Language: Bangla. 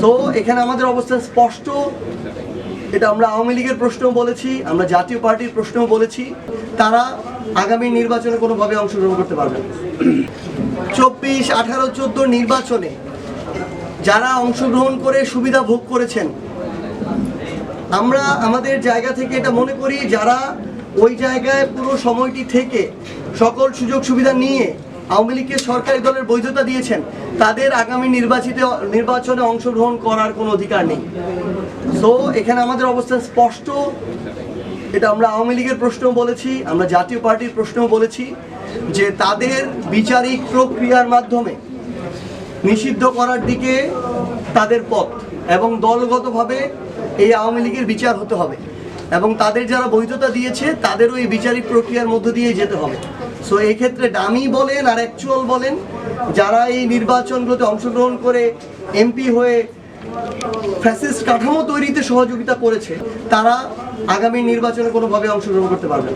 সো এখানে আমাদের অবস্থান স্পষ্ট। এটা আমরা আওয়ামী লীগের প্রশ্নও বলেছি, আমরা জাতীয় পার্টির প্রশ্নও বলেছি। তারা আগামী নির্বাচনে কোনোভাবে অংশগ্রহণ করতে পারবে চব্বিশ, আঠারো, চোদ্দ নির্বাচনে যারা অংশগ্রহণ করে সুবিধা ভোগ করেছেন, আমরা আমাদের জায়গা থেকে এটা মনে করি, যারা ওই জায়গায় পুরো সময়টি থেকে সকল সুযোগ সুবিধা নিয়ে আওয়ামী লীগকে সরকারি দলের বৈধতা দিয়েছেন। তাদের আগামী নির্বাচিত, নির্বাচনে অংশগ্রহণ করার কোনো অধিকার নেই। সো এখানে আমাদের অবস্থান স্পষ্ট। এটা আমরা আওয়ামী লীগের প্রশ্নও বলেছি, আমরা জাতীয় পার্টির প্রশ্নও বলেছি যে তাদের বিচারিক প্রক্রিয়ার মাধ্যমে নিষিদ্ধ করার দিকে তাদের পথ এবং দলগতভাবে এই আওয়ামী লীগের বিচার হতে হবে। এবং তাদের যারা বৈধতা দিয়েছে, তাদেরও এই বিচারিক প্রক্রিয়ার মধ্য দিয়ে যেতে হবে। সো এই ক্ষেত্রে ডামি বলেন আর অ্যাকচুয়াল বলেন, যারা এই নির্বাচনগুলোতে অংশগ্রহণ করে এমপি হয়ে ফ্যাসিস্ট কাঠামো তৈরিতে সহযোগিতা করেছে, তারা আগামী নির্বাচনে কোনোভাবে অংশগ্রহণ করতে পারবে